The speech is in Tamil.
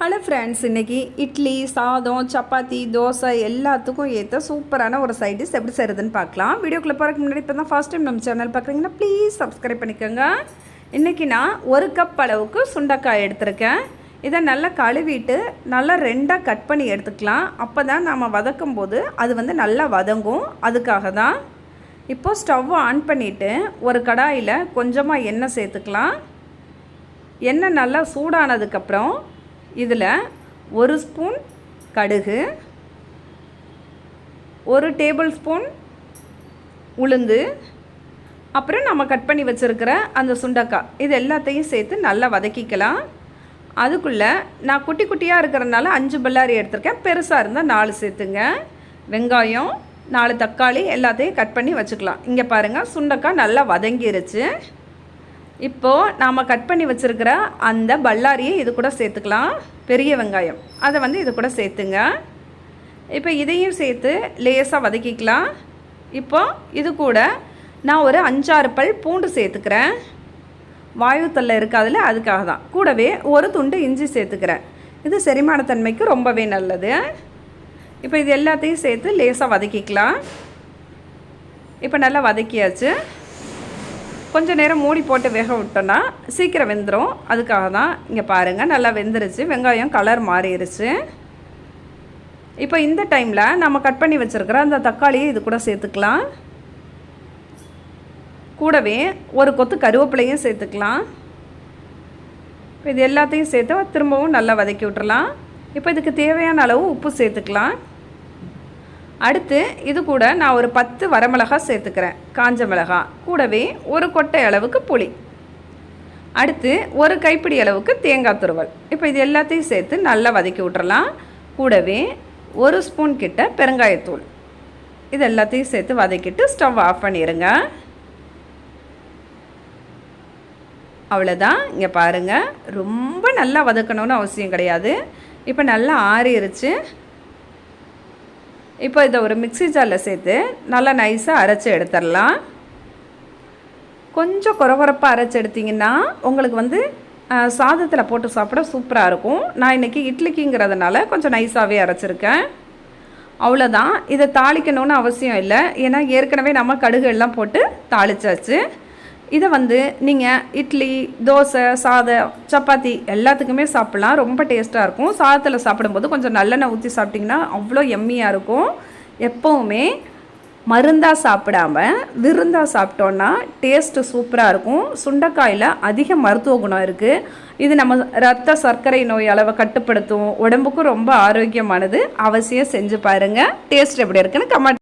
ஹலோ ஃப்ரெண்ட்ஸ் இன்றைக்கி இட்லி சாதம் சப்பாத்தி தோசை எல்லாத்துக்கும் ஏற்ற சூப்பரான ஒரு சைட் டிஷ் எப்படி செய்கிறதுன்னு பார்க்கலாம். வீடியோக்குள்ளே போகிறதுக்கு முன்னாடி இப்போ தான் ஃபஸ்ட் டைம் நம்ம சேனல் பார்க்குறீங்கன்னா ப்ளீஸ் சப்ஸ்கிரைப் பண்ணிக்கோங்க. இன்றைக்கி நான் ஒரு கப் அளவுக்கு சுண்டக்காய் எடுத்திருக்கேன். இதை நல்லா கழுவிட்டு நல்லா ரெண்டாக கட் பண்ணி எடுத்துக்கலாம். அப்போ தான் நாம் வதக்கும் போது அது வந்து நல்லா வதங்கும். அதுக்காக தான் இப்போது ஸ்டவ் ஆன் பண்ணிவிட்டு ஒரு கடாயில் கொஞ்சமாக எண்ணெய் சேர்த்துக்கலாம். எண்ணெய் நல்லா சூடானதுக்கப்புறம் இதில் ஒரு ஸ்பூன் கடுகு ஒரு டேபிள் ஸ்பூன் உளுந்து அப்புறம் நம்ம கட் பண்ணி வச்சுருக்கிற அந்த சுண்டக்காய். இது எல்லாத்தையும் சேர்த்து நல்லா வதக்கிக்கலாம். அதுக்குள்ளே நான் குட்டி குட்டியாக இருக்கிறனால அஞ்சு பல்லாரி எடுத்திருக்கேன். பெருசாக இருந்தால் நாலு சேர்த்துங்க. வெங்காயம் நாலு தக்காளி எல்லாத்தையும் கட் பண்ணி வச்சுக்கலாம். இங்கே பாருங்கள் சுண்டக்காய் நல்லா வதங்கிருச்சு. இப்போது நாம் கட் பண்ணி வச்சுருக்கிற அந்த பல்லாரியை இது கூட சேர்த்துக்கலாம். பெரிய வெங்காயம். அதை வந்து இது கூட சேர்த்துங்க. இப்போ இதையும் சேர்த்து லேசாக வதக்கிக்கலாம். இப்போது இது கூட நான் ஒரு அஞ்சாறு பல் பூண்டு சேர்த்துக்கிறேன். வாயு தொல்லை இருக்காதுல அதுக்காக தான். கூடவே ஒரு துண்டு இஞ்சி சேர்த்துக்கிறேன். இது செரிமானத்தன்மைக்கு ரொம்பவே நல்லது. இப்போ இது எல்லாத்தையும் சேர்த்து லேசாக வதக்கிக்கலாம். இப்போ நல்லா வதக்கியாச்சு. கொஞ்சம் நேரம் மூடி போட்டு வேக விட்டோன்னா சீக்கிரம் வெந்துடும் அதுக்காக தான் இங்கே பாருங்கள் நல்லா வெந்துருச்சு. வெங்காயம் கலர் மாறிடுச்சு இப்போ இந்த டைமில் நம்ம கட் பண்ணி வச்சுருக்கிற அந்த தக்காளியை இது கூட சேர்த்துக்கலாம். கூடவே ஒரு கொத்து கருவேப்பிலையும் சேர்த்துக்கலாம். இப்போ இது எல்லாத்தையும் சேர்த்து திரும்பவும் நல்லா வதக்கி விட்டுறலாம். இப்போ இதுக்கு தேவையான அளவு உப்பு சேர்த்துக்கலாம். அடுத்து இது கூட நான் ஒரு பத்து வரமிளகாய் சேர்த்துக்கிறேன். காஞ்ச மிளகாய் கூடவே ஒரு கொட்டை அளவுக்கு புளி. அடுத்து ஒரு கைப்பிடி அளவுக்கு தேங்காய் துருவல். இப்போ இது எல்லாத்தையும் சேர்த்து நல்லா வதக்கி விட்றலாம் கூடவே ஒரு ஸ்பூன் கிட்ட பெருங்காயத்தூள். இது எல்லாத்தையும் சேர்த்து வதக்கிட்டு ஸ்டவ் ஆஃப் பண்ணிடுங்க அவ்வளோதான் இங்கே பாருங்கள் ரொம்ப நல்லா வதக்கணும்னு அவசியம் கிடையாது. இப்போ நல்லா ஆறிடுச்சு இப்போ இதை ஒரு மிக்சி ஜாரில் சேர்த்து நல்லா நைஸாக அரைச்சி எடுத்துடலாம். கொஞ்சம் குறகுறப்பாக அரைச்சி எடுத்திங்கன்னா உங்களுக்கு வந்து சாதத்தில் போட்டு சாப்பிட சூப்பராக இருக்கும். நான் இன்றைக்கி இட்லிக்குங்கிறதுனால கொஞ்சம் நைஸாகவே அரைச்சிருக்கேன். அவ்வளோதான் இதை தாளிக்கணும்னு அவசியம் இல்லை. ஏன்னா ஏற்கனவே நம்ம கடுகு எல்லாம் போட்டு தாளிச்சாச்சு. இதை வந்து நீங்கள் இட்லி தோசை சாதம் சப்பாத்தி எல்லாத்துக்குமே சாப்பிட்லாம். ரொம்ப டேஸ்ட்டாக இருக்கும். சாதத்தில் சாப்பிடும்போது கொஞ்சம் நல்லெண்ணெய் ஊற்றி சாப்பிட்டிங்கன்னா அவ்வளோ எம்மியாக இருக்கும். எப்போவுமே மருந்தாக சாப்பிடாம விருந்தாக சாப்பிட்டோன்னா டேஸ்ட்டு சூப்பராக இருக்கும். சுண்டைக்காயில் அதிக மருத்துவ குணம் இருக்குது இது நம்ம ரத்த சர்க்கரை நோய் அளவை கட்டுப்படுத்தும். உடம்புக்கும் ரொம்ப ஆரோக்கியமானது. அவசியம் செஞ்சு பாருங்கள் டேஸ்ட் எப்படி இருக்குன்னு கமெண்ட்